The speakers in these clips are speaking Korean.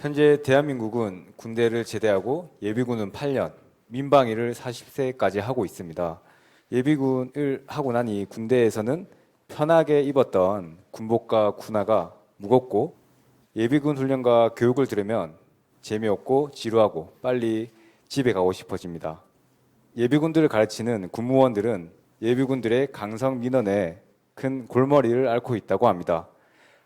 현재 대한민국은 군대를 제대하고 예비군은 8년, 민방위를 40세까지 하고 있습니다. 예비군을 하고 나니 군대에서는 편하게 입었던 군복과 군화가 무겁고 예비군 훈련과 교육을 들으면 재미없고 지루하고 빨리 집에 가고 싶어집니다. 예비군들을 가르치는 군무원들은 예비군들의 강성 민원에 큰 골머리를 앓고 있다고 합니다.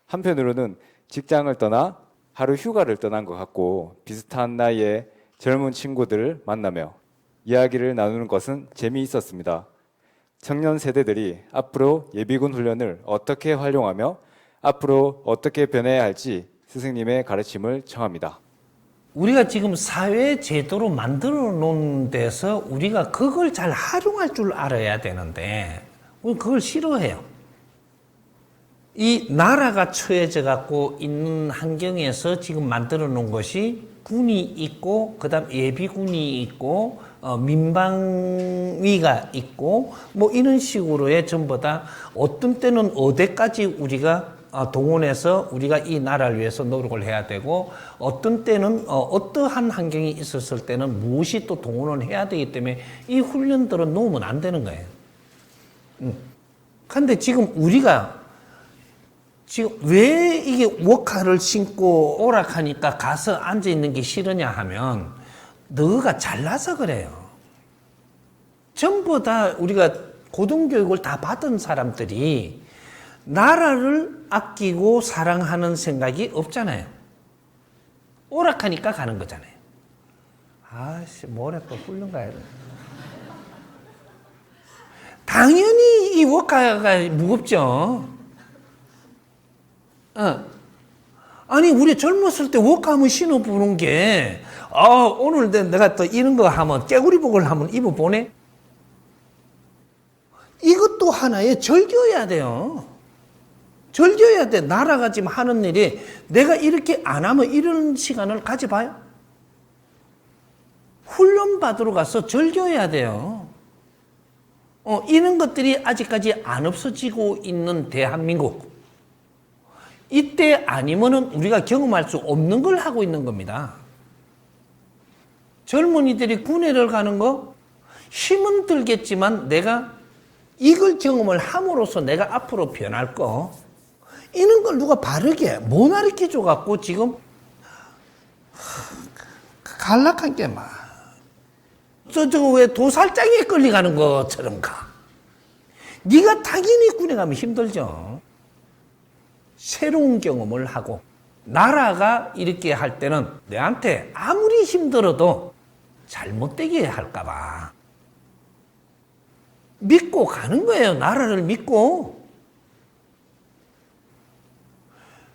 한편으로는 직장을 떠나 하루 휴가를 떠난 것 같고 비슷한 나이의 젊은 친구들을 만나며 이야기를 나누는 것은 재미있었습니다. 청년 세대들이 앞으로 예비군 훈련을 어떻게 활용하며 앞으로 어떻게 변해야 할지 스승님의 가르침을 청합니다. 우리가 지금 사회 제도로 만들어 놓은 데서 우리가 그걸 잘 활용할 줄 알아야 되는데 우리 그걸 싫어해요. 이 나라가 처해져 갖고 있는 환경에서 지금 만들어 놓은 것이 군이 있고 그다음 예비군이 있고 어, 민방위가 있고 뭐 이런 식으로의 전부 다 어떤 때는 어디까지 우리가 어, 동원해서 우리가 이 나라를 위해서 노력을 해야 되고 어떤 때는 어, 어떠한 환경이 있었을 때는 무엇이 또 동원을 해야 되기 때문에 이 훈련들은 놓으면 안 되는 거예요. 음. 근데 지금 우리가 지금 왜 이게 워카를 신고 오락하니까 가서 앉아 있는 게 싫으냐 하면 너가 잘나서 그래요. 전부 다 우리가 고등교육을 다 받은 사람들이 나라를 아끼고 사랑하는 생각이 없잖아요. 오락하니까 가는 거잖아요. 아씨, 뭐래 또 훌륭 가야 돼. 당연히 이 워카가 무겁죠. 어. 아니, 우리 젊었을 때 워카하면 신어보는 게, 아, 오늘 내- 내가 또 이런 거 하면, 깨구리복을 하면 입어보네? 이것도 하나의 절교해야 돼요. 절교해야 돼. 나라가 지금 하는 일이 내가 이렇게 안 하면 이런 시간을 가져봐요? 훈련 받으러 가서 절교해야 돼요. 어, 이런 것들이 아직까지 안 없어지고 있는 대한민국. 이때 아니면은 우리가 경험할 수 없는 걸 하고 있는 겁니다. 젊은이들이 군회를 가는 거 힘은 들겠지만 내가 이걸 경험을 함으로써 내가 앞으로 변할 거 이런 걸 누가 바르게 못 가르쳐 줘 갖고 지금 갈락한 게 막. 저, 저거 왜 도살장에 끌려가는 것처럼 가. 네가 당연히 군에 가면 힘들죠. 새로운 경험을 하고 나라가 이렇게 할 때는 내한테 아무리 힘들어도 잘못되게 할까봐 믿고 가는 거예요. 나라를 믿고.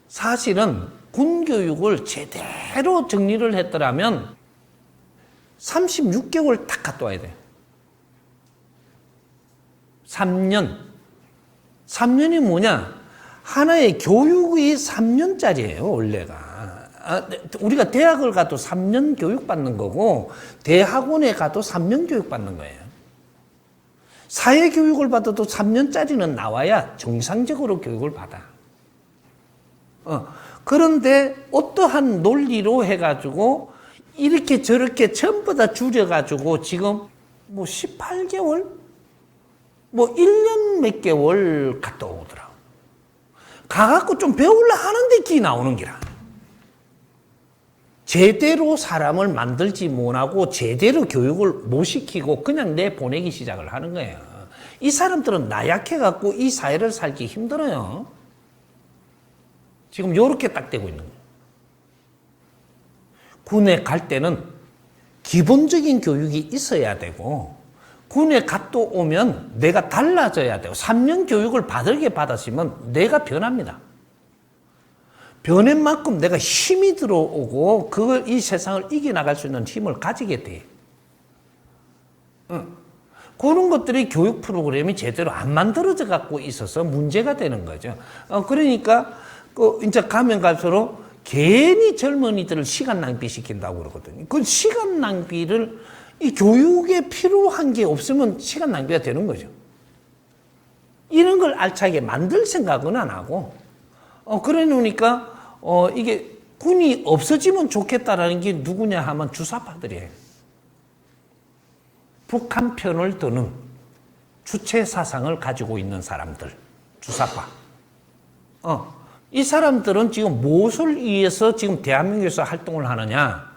사실은 군 교육을 제대로 정리를 했더라면 36개월 딱 갔다 와야 돼요. 3년. 3년이 뭐냐? 하나의 교육이 3년짜리예요, 원래가. 아, 우리가 대학을 가도 3년 교육 받는 거고, 대학원에 가도 3년 교육 받는 거예요. 사회 교육을 받아도 3년짜리는 나와야 정상적으로 교육을 받아. 어, 그런데 어떠한 논리로 해가지고 이렇게 저렇게 전부 다 줄여가지고 지금 뭐 18개월? 뭐 1년 몇 개월 갔다 오더라. 가갖고 좀 배울라 하는데 기 나오는 기라. 제대로 사람을 만들지 못하고 제대로 교육을 못 시키고 그냥 내 보내기 시작을 하는 거예요. 이 사람들은 나약해갖고 이 사회를 살기 힘들어요. 지금 요렇게 딱 되고 있는 거예요. 군에 갈 때는 기본적인 교육이 있어야 되고, 군에 갔다 오면 내가 달라져야 되고, 3년 교육을 받을게 받았으면 내가 변합니다. 변한 만큼 내가 힘이 들어오고, 그걸 이 세상을 이겨나갈 수 있는 힘을 가지게 돼. 응. 그런 것들이 교육 프로그램이 제대로 안 만들어져 갖고 있어서 문제가 되는 거죠. 어, 그러니까, 그, 이제 가면 갈수록 괜히 젊은이들을 시간 낭비시킨다고 그러거든요. 그 시간 낭비를 이 교육에 필요한 게 없으면 시간 낭비가 되는 거죠. 이런 걸 알차게 만들 생각은 안 하고, 어, 그래 놓으니까, 어, 이게 군이 없어지면 좋겠다라는 게 누구냐 하면 주사파들이에요. 북한 편을 드는 주체 사상을 가지고 있는 사람들, 주사파. 어, 이 사람들은 지금 무엇을 위해서 지금 대한민국에서 활동을 하느냐?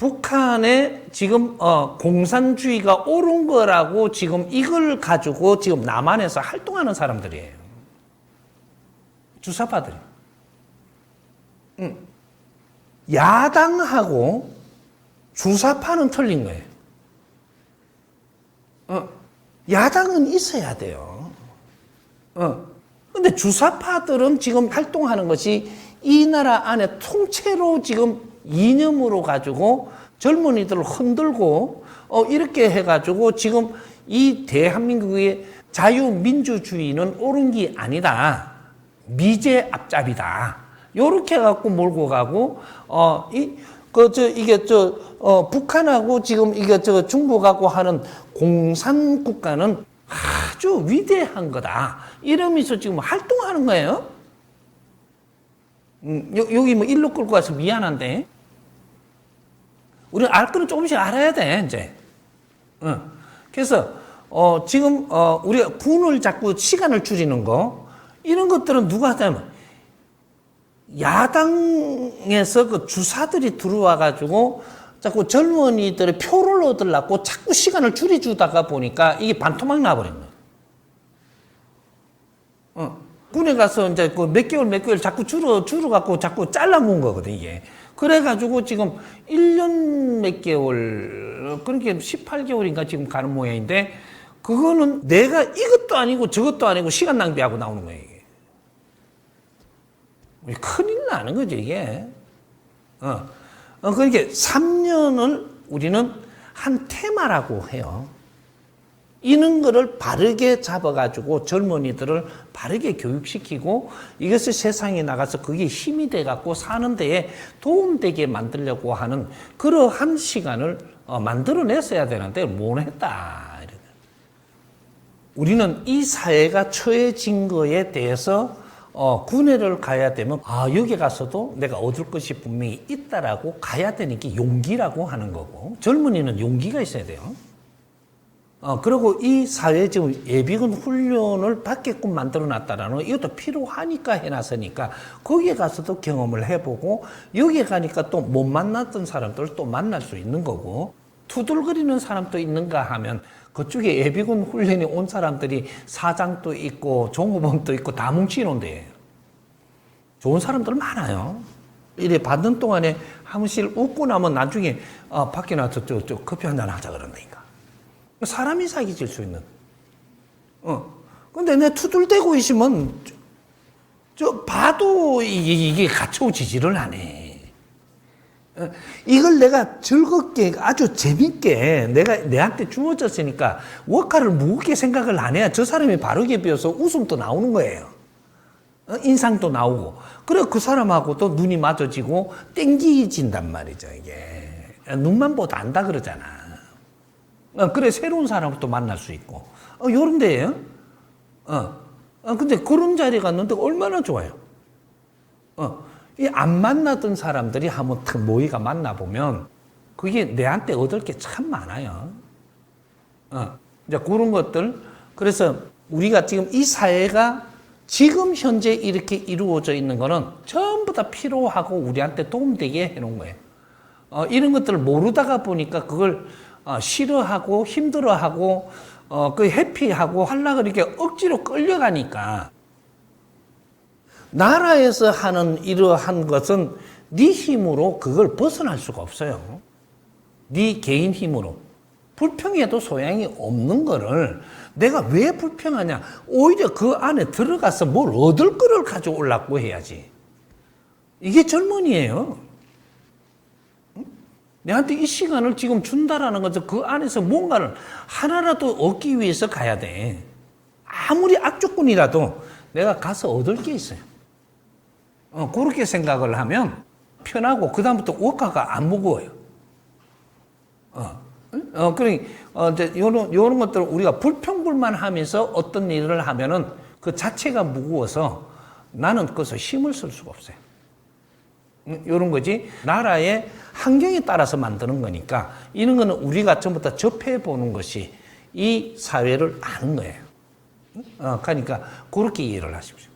북한의 지금 어, 공산주의가 옳은 거라고 지금 이걸 가지고 지금 남한에서 활동하는 사람들이에요. 주사파들이. 응. 야당하고 주사파는 틀린 거예요. 어, 야당은 있어야 돼요. 어. 근데 주사파들은 지금 활동하는 것이 이 나라 안에 통째로 지금 이념으로 가지고 젊은이들을 흔들고 어, 이렇게 해가지고 지금 이 대한민국의 자유민주주의는 옳은 게 아니다. 미제 앞잡이다. 요렇게 해갖고 몰고 가고, 어, 이, 그, 저, 이게, 저, 어, 북한하고 지금 이게, 저, 중국하고 하는 공산 국가는 아주 위대한 거다. 이러면서 지금 활동하는 거예요. 음, 여, 여기 뭐 일로 끌고 와서 미안한데. 우리는 알 거는 조금씩 알아야 돼, 이제. 어. 그래서, 어, 지금, 어, 우리가 군을 자꾸 시간을 줄이는 거, 이런 것들은 누가 하냐면, 야당에서 그 주사들이 들어와 가지고 자꾸 젊은이들의 표를 얻으려고 자꾸 시간을 줄여주다가 보니까 이게 반토막 나버린 거예요. 어. 군에 가서 이제 그 몇 개월 몇 개월 자꾸 줄어, 줄어 갖고 자꾸 잘라 먹은 거거든, 이게. 그래 가지고 지금 1년 몇 개월, 그렇게 18개월인가 지금 가는 모양인데, 그거는 내가 이것도 아니고 저것도 아니고 시간 낭비하고 나오는 거예요, 이게. 큰일 나는 거죠, 이게. 어. 어, 그러니까 3년을 우리는 한 테마라고 해요. 이런 거를 바르게 잡아가지고 젊은이들을 바르게 교육시키고 이것을 세상에 나가서 그게 힘이 돼갖고 사는 데에 도움되게 만들려고 하는 그러한 시간을 어, 만들어냈어야 되는데 못 했다. 이러더라고요. 우리는 이 사회가 처해진 거에 대해서 어, 군회를 가야 되면 아 여기 가서도 내가 얻을 것이 분명히 있다라고 가야 되는 게 용기라고 하는 거고 젊은이는 용기가 있어야 돼요. 어, 그리고 이 사회 지금 예비군 훈련을 받게끔 만들어 놨다라는 거, 이것도 필요하니까 해놨으니까 거기에 가서도 경험을 해보고 여기에 가니까 또 못 만났던 사람들을 또 만날 수 있는 거고 투덜거리는 사람도 있는가 하면 그쪽에 예비군 훈련에 온 사람들이 사장도 있고 종업원도 있고 다 뭉치는데 좋은 사람들 많아요. 이래 받는 동안에 한 번씩 웃고 나면 나중에 어, 밖에 나서 저, 저 커피 한 잔 하자 그런다니까. 사람이 사기질 수 있는. 어. 근데 내 투덜대고 있으면 저, 저 봐도 이게, 이게 갖춰지지를. 어, 이걸 내가 즐겁게 아주 재밌게 내가 내한테 주어졌으니까 워카를 무겁게 생각을 안 해야 저 사람이 바르게 비어서 웃음도 나오는 거예요. 어, 인상도 나오고. 그래 그 사람하고 또 눈이 맞아지고 땡기진단 말이죠 이게. 눈만 보도 안다 그러잖아. 어, 그래 새로운 사람을 또 만날 수 있고. 어, 요런 데예요. 어. 어, 근데 그런 자리에 갔는데 얼마나 좋아요. 어. 이 안 만나던 사람들이 한번 탁 모이가 만나보면 그게 내한테 얻을 게 참 많아요. 어. 이제 그런 것들. 그래서 우리가 지금 이 사회가 지금 현재 이렇게 이루어져 있는 거는 전부 다 필요하고 우리한테 도움되게 해놓은 거예요. 어, 이런 것들을 모르다가 보니까 그걸 어, 싫어하고 힘들어하고 어, 그 해피하고 하려고 이렇게 억지로 끌려가니까 나라에서 하는 이러한 것은 네 힘으로 그걸 벗어날 수가 없어요. 네 개인 힘으로. 불평해도 소양이 없는 거를 내가 왜 불평하냐? 오히려 그 안에 들어가서 뭘 얻을 거를 가져오려고 해야지. 이게 젊은이에요. 내한테 이 시간을 지금 준다라는 것은 그 안에서 뭔가를 하나라도 얻기 위해서 가야 돼. 아무리 악조건이라도 내가 가서 얻을 게 있어요. 어, 그렇게 생각을 하면 편하고 그다음부터 워카가 안 무거워요. 어, 어, 그러니, 어, 이제 요런, 요런 것들을 우리가 불평불만 하면서 어떤 일을 하면은 그 자체가 무거워서 나는 그것을 힘을 쓸 수가 없어요. 이런 거지. 나라의 환경에 따라서 만드는 거니까 이런 거는 우리가 전부 다 접해 보는 것이 이 사회를 아는 거예요. 어, 그러니까 그렇게 이해를 하십시오.